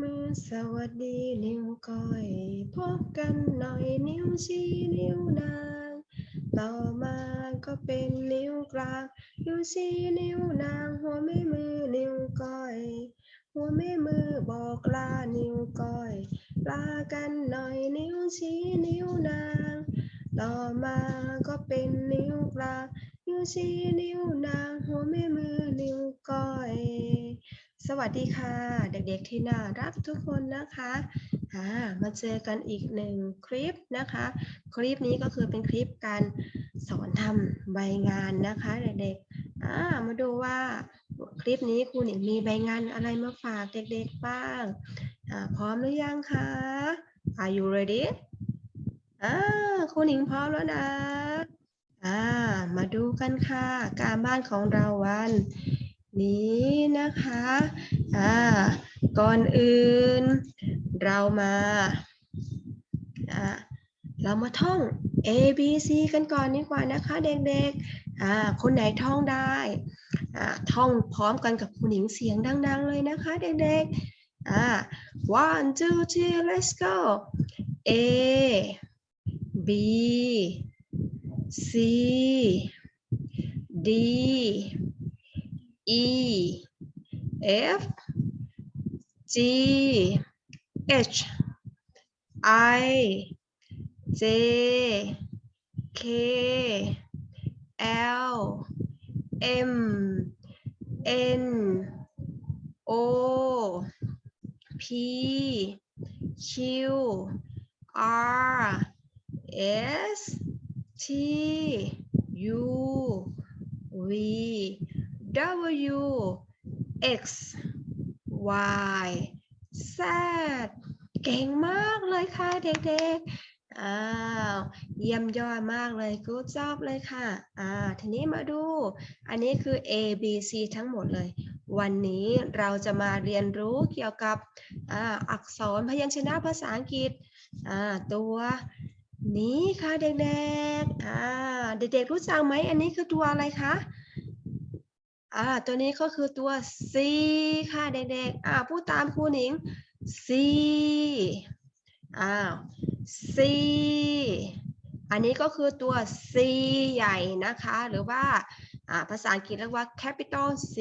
มือสวัสดีนิ้วก้อย พบกันหน่อยนิ้วชี้นิ้วนาง ต่อมาก็เป็นนิ้วกลาง นิ้วชี้นิ้วนาง หัวแม่มือนิ้วก้อย หัวแม่มือบอกลานิ้วก้อย ลากันหน่อยนิ้วชี้นิ้วนาง ต่อมาก็เป็นนิ้วกลาง นิ้วชี้นิ้วนาง หัวแม่มือนิ้วก้อย สวัสดีค่ะ เด็กๆที่น่ารักทุกคนนะคะอ่ามาเจอกันอีกหนึ่งคลิปนะคะ คลิปนี้ก็คือเป็นคลิปการสอนทำใบงานนะคะ เด็กๆอ่ามาดูว่าคลิปนี้ครูหนิงมีใบงานอะไรมาฝากเด็กๆบ้างอ่าพร้อมหรือยังคะ Are you ready อ่าครูหนิงพร้อมแล้วนะอ่ามาดูกันค่ะ การบ้านของเราวัน นี้นะคะ อ่า ก่อนอื่น เรามา อ่า เรามาท่อง A B C กันก่อนดีกว่านะคะเด็กๆ อ่า คนไหนท่องได้ อ่า ท่องพร้อมกันกับคุณหญิงเสียงดัง ๆ เลยนะคะเด็กๆ อ่า one two three let's go A B C D E F G H. I J K L M N O P Q R S T U V W X Y Z เก่งมากเลยค่ะเด็กๆ อ้าว เยี่ยมยอดมากเลย good job เลยค่ะ อ่า ทีนี้มาดู อันนี้คือ A B C ทั้งหมดเลย วันนี้เราจะมาเรียนรู้เกี่ยวกับ อ่า อักษรพยัญชนะภาษาอังกฤษ อ่า ตัวนี้ค่ะเด็กๆ อ่า เด็กๆ รู้จักไหม อันนี้คือตัวอะไรคะ อ่าตัวนี้ก็คือตัว C ค่ะเด็กๆอ่าพูดตามครูหนิง C อ้าว C อันนี้ก็คือตัว C ใหญ่นะคะ หรือว่าอ่าภาษาอังกฤษเรียกว่า capital C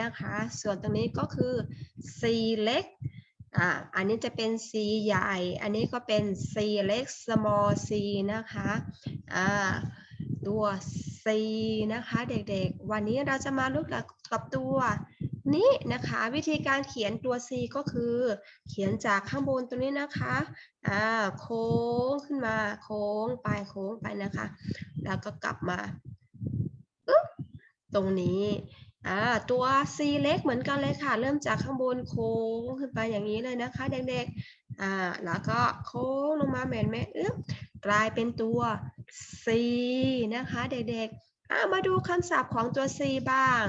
นะคะ ส่วนตรงนี้ก็คือ C เล็กอ่าอันนี้จะเป็น C ใหญ่ อันนี้ก็เป็น C เล็ก small c นะคะอ่า ตัว C นะคะเด็กๆ วันนี้เราจะมารู้กับกับตัวนี้นะคะวิธีการเขียนตัว C ก็คือ เขียนจากข้างบนตรงนี้นะคะอ่าโค้งขึ้นมาโค้งไปโค้งไปนะคะ แล้วก็กลับมาปึ๊บตรงนี้อ่าตัว C เล็กเหมือนกันเลยค่ะ เริ่มจากข้างบนโค้งขึ้นไปอย่างนี้เลยนะคะเด็กๆอ่าแล้วก็โค้งลงมาเหม็นไหมอึ๊บกลายเป็นตัว C นะคะเด็กๆมาดูคำศัพท์ของตัว C บ้าง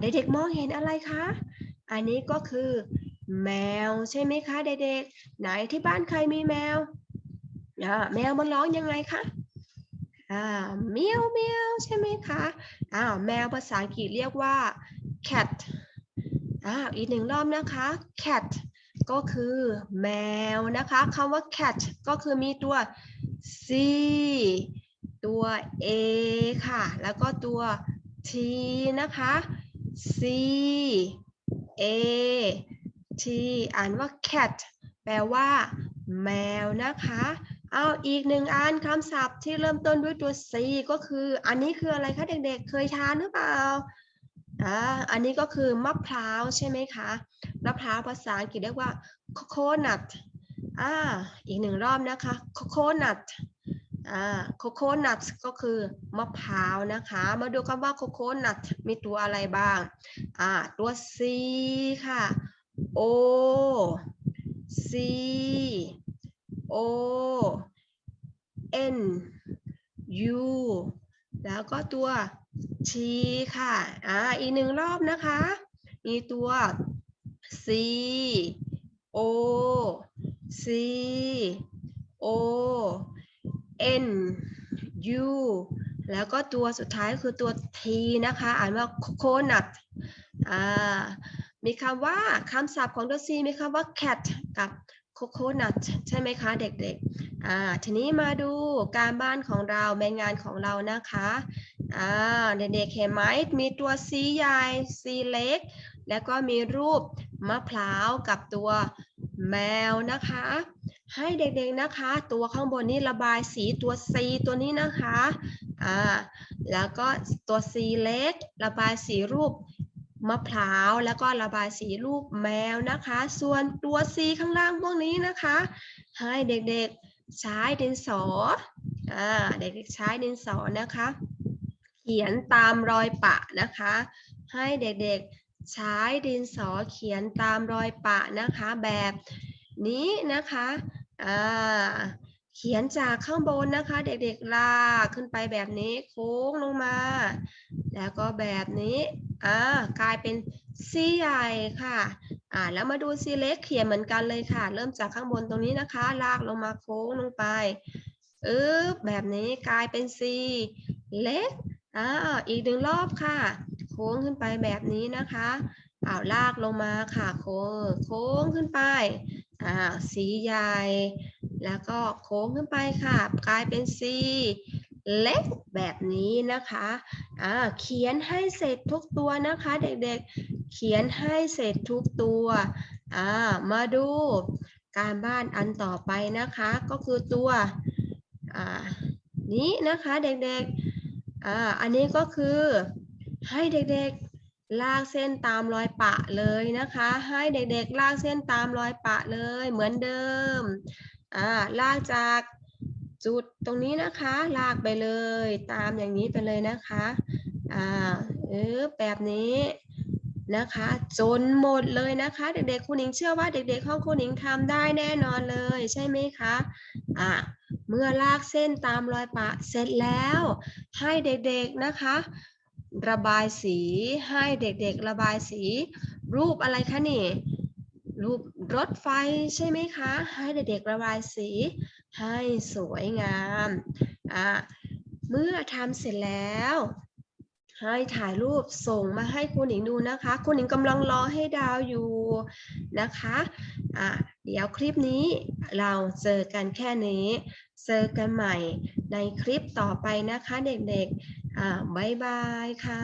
เด็กๆมองเห็นอะไรคะ อันนี้ก็คือ แมวใช่ไหมคะเด็กๆ ไหนที่บ้านใครมีแมวแมวมันร้องยังไงคะอ่าเมียวเมียวใช่ไหมคะอ้าวแมวภาษาอังกฤษเรียกว่า cat อ้าวอีกหนึ่งรอบนะคะ cat ก็คือแมวนะคะคำว่า cat ก็คือมีตัว c ตัว a ค่ะ แล้วก็ตัว t นะคะ c a t อ่านว่า cat แปลว่า แมวนะคะ เอาอีกหนึ่งอันคำศัพท์ที่เริ่มต้นด้วยตัว C ก็คือ อันนี้คืออะไรคะเด็กๆ เคยทานหรือเปล่าอ่าอันนี้ก็คือมะพร้าวใช่ไหมคะ มะพร้าวภาษาอังกฤษเรียกว่า coconut อ่าอีกหนึ่งรอบนะคะ coconut อ่า coconut ก็คือมะพร้าวนะคะ มาดูคำว่า coconut มีตัวอะไรบ้าง อ่า ตัว C ค่ะ O C O N U แล้วก็ตัว T ค่ะ อ่า อีกหนึ่งรอบนะคะ มีตัว C O C O N U แล้วก็ตัวสุดท้ายคือตัว T นะคะ อ่านว่า coconut อ่า มีคำว่าคำศัพท์ของตัว C มีคำว่า cat กับ coconut ใช่ไหมคะเด็กๆ อ่า ทีนี้มาดูการบ้านของเราแมงานของเรานะคะ อ่า เด็กๆเห็นไหมมีตัว C ใหญ่ C เล็ก แล้วก็มีรูป มะพร้าวกับตัวแมวนะคะ ให้เด็กๆนะคะ ตัวข้างบนนี้ระบายสีตัว C ตัวนี้นะคะอ่าแล้วก็ตัว C เล็ก ระบายสีรูปมะพร้าวแล้วก็ระบายสีรูปแมวนะคะ ส่วนตัว C ข้างล่างพวกนี้นะคะ ให้เด็กๆใช้ดินสออ่าเด็กๆใช้ดินสอนะคะ เขียนตามรอยปะนะคะ ให้เด็กๆ ใช้ดินสอเขียนตามรอยปะนะคะแบบนี้นะคะอ่าเขียนจากข้างบนนะคะ เด็กๆลากขึ้นไปแบบนี้โค้งลงมา แล้วก็แบบนี้อ่ากลายเป็นซีใหญ่ค่ะอ่าแล้วมาดูซีเล็กเขียนเหมือนกันเลยค่ะ เริ่มจากข้างบนตรงนี้นะคะ ลากลงมาโค้งลงไปอึ๊บแบบนี้กลายเป็นซีเล็กอ่าอีกหนึ่งรอบค่ะ ค้งขึ้นไปแบบนี้นะคะอ้าวลากลงมาค่ะโค้งโค้งขึ้นไปอ่าสีใหญ่ แล้วก็โค้งขึ้นไปค่ะ กลายเป็น C เล็กแบบนี้นะคะอ่าเขียนให้เสร็จทุกตัวนะคะ เด็กๆ เขียนให้เสร็จทุกตัวอ่ามาดูการบ้านอันต่อไปนะคะ ก็คือตัวอ่านี้นะคะเด็กๆอ่าอันนี้ก็คือ ให้เด็กๆลากเส้นตามรอยปะเลยนะคะ ให้เด็กๆลากเส้นตามรอยปะเลยเหมือนเดิมอ่าลากจากจุดตรงนี้นะคะ ลากไปเลย ตามอย่างนี้ไปเลยนะคะอ่าเออแบบนี้นะคะ จนหมดเลยนะคะ เด็กๆคุณหญิงเชื่อว่าเด็กๆห้องคุณหญิงทำได้แน่นอนเลยใช่ไหมคะอ่าเมื่อลากเส้นตามรอยปะเสร็จแล้ว ให้เด็กๆนะคะ ระบายสีให้เด็กๆระบายสี รูปอะไรคะนี่ รูปรถไฟใช่ไหมคะ ให้เด็กๆระบายสี ให้สวยงามอ่าเมื่อทำเสร็จแล้วให้ถ่ายรูปส่งมาให้คุณหญิงดูนะคะ คุณหญิงกำลังรอให้ดาวอยู่นะคะอ่าเดี๋ยวคลิปนี้เราเจอกันแค่นี้ เจอกันใหม่ในคลิปต่อไปนะคะเด็กๆ อ่าบ๊ายบายค่ะ